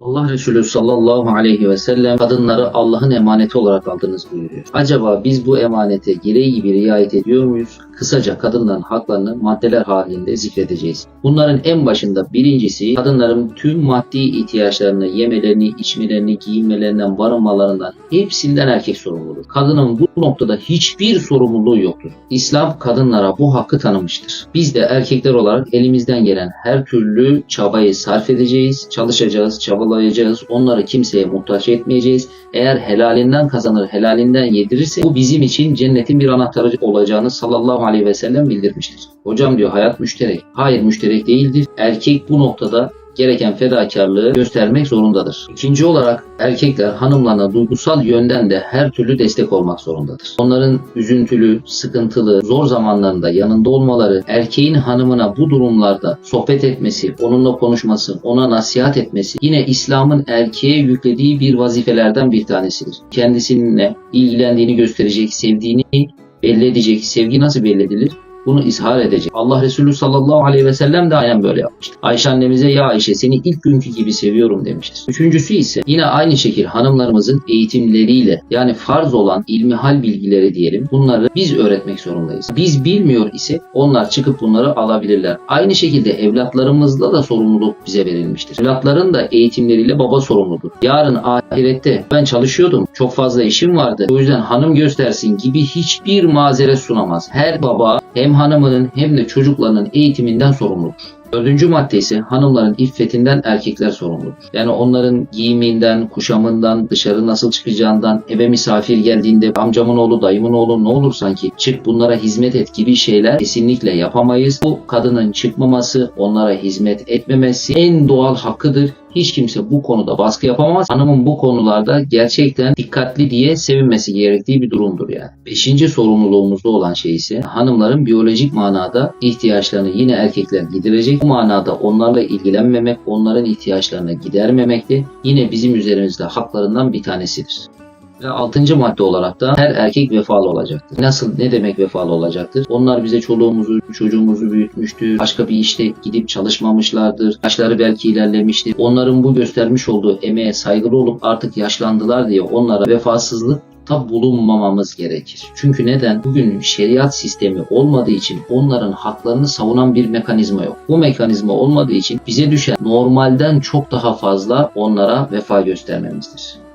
Allah Resulü sallallahu aleyhi ve sellem kadınları Allah'ın emaneti olarak aldınız buyuruyor. Acaba biz bu emanete gereği gibi riayet ediyor muyuz? Kısaca kadınların haklarını maddeler halinde zikredeceğiz. Bunların en başında birincisi kadınların tüm maddi ihtiyaçlarını, yemelerini, içmelerini, giyinmelerinden, barınmalarından hepsinden erkek sorumludur. Kadının bu noktada hiçbir sorumluluğu yoktur. İslam kadınlara bu hakkı tanımıştır. Biz de erkekler olarak elimizden gelen her türlü çabayı sarf edeceğiz, çalışacağız, çabalayacağız. Onları kimseye muhtaç etmeyeceğiz. Eğer helalinden kazanır, helalinden yedirirse bu bizim için cennetin bir anahtarı olacağını sallallahu aleyhi ve sellem bildirmiştir. Hocam diyor hayat müşterek. Hayır müşterek değildir. Erkek bu noktada gereken fedakarlığı göstermek zorundadır. İkinci olarak erkekler hanımlarına duygusal yönden de her türlü destek olmak zorundadır. Onların üzüntülü, sıkıntılı, zor zamanlarında yanında olmaları, erkeğin hanımına bu durumlarda sohbet etmesi, onunla konuşması, ona nasihat etmesi yine İslam'ın erkeğe yüklediği bir vazifelerden bir tanesidir. Kendisininle ilgilendiğini gösterecek, sevdiğini belli edecek. Sevgi nasıl belli edilir? bunu izhar edecek. Allah Resulü sallallahu aleyhi ve sellem de aynen böyle yapmıştır. Ayşe annemize ya Ayşe seni ilk günkü gibi seviyorum demiştir. Üçüncüsü ise yine aynı şekil hanımlarımızın eğitimleriyle yani farz olan ilmihal bilgileri diyelim bunları biz öğretmek zorundayız. Biz bilmiyor ise onlar çıkıp bunları alabilirler. Aynı şekilde evlatlarımızla da sorumluluk bize verilmiştir. Evlatların da eğitimleriyle baba sorumludur. Yarın ahirette ben çalışıyordum çok fazla işim vardı o yüzden hanım göstersin gibi hiçbir mazeret sunamaz. Her baba hem hanımının hem de çocuklarının eğitiminden sorumludur. Dördüncü madde ise hanımların iffetinden erkekler sorumludur. Yani onların giyiminden, kuşamından, dışarı nasıl çıkacağından, eve misafir geldiğinde amcamın oğlu, dayımın oğlu ne olur sanki çık bunlara hizmet et gibi şeyler kesinlikle yapamayız. Bu kadının çıkmaması, onlara hizmet etmemesi en doğal hakkıdır. Hiç kimse bu konuda baskı yapamaz. Hanımın bu konularda gerçekten dikkatli diye sevinmesi gerektiği bir durumdur yani. Beşinci sorumluluğumuzda olan şey ise hanımların biyolojik manada ihtiyaçlarını yine erkekler giderecek. Bu manada onlarla ilgilenmemek, onların ihtiyaçlarını gidermemek de yine bizim üzerimizde haklarından bir tanesidir. Ve altıncı madde olarak da her erkek vefalı olacaktır. Nasıl ne demek vefalı olacaktır? Onlar bize çoluğumuzu, çocuğumuzu büyütmüştür. Başka bir işte gidip çalışmamışlardır. Yaşları belki ilerlemiştir. Onların bu göstermiş olduğu emeğe saygılı olup artık yaşlandılar diye onlara vefasızlık da bulunmamamız gerekir. Çünkü neden? Bugün şeriat sistemi olmadığı için onların haklarını savunan bir mekanizma yok. Bu mekanizma olmadığı için bize düşen normalden çok daha fazla onlara vefa göstermemizdir.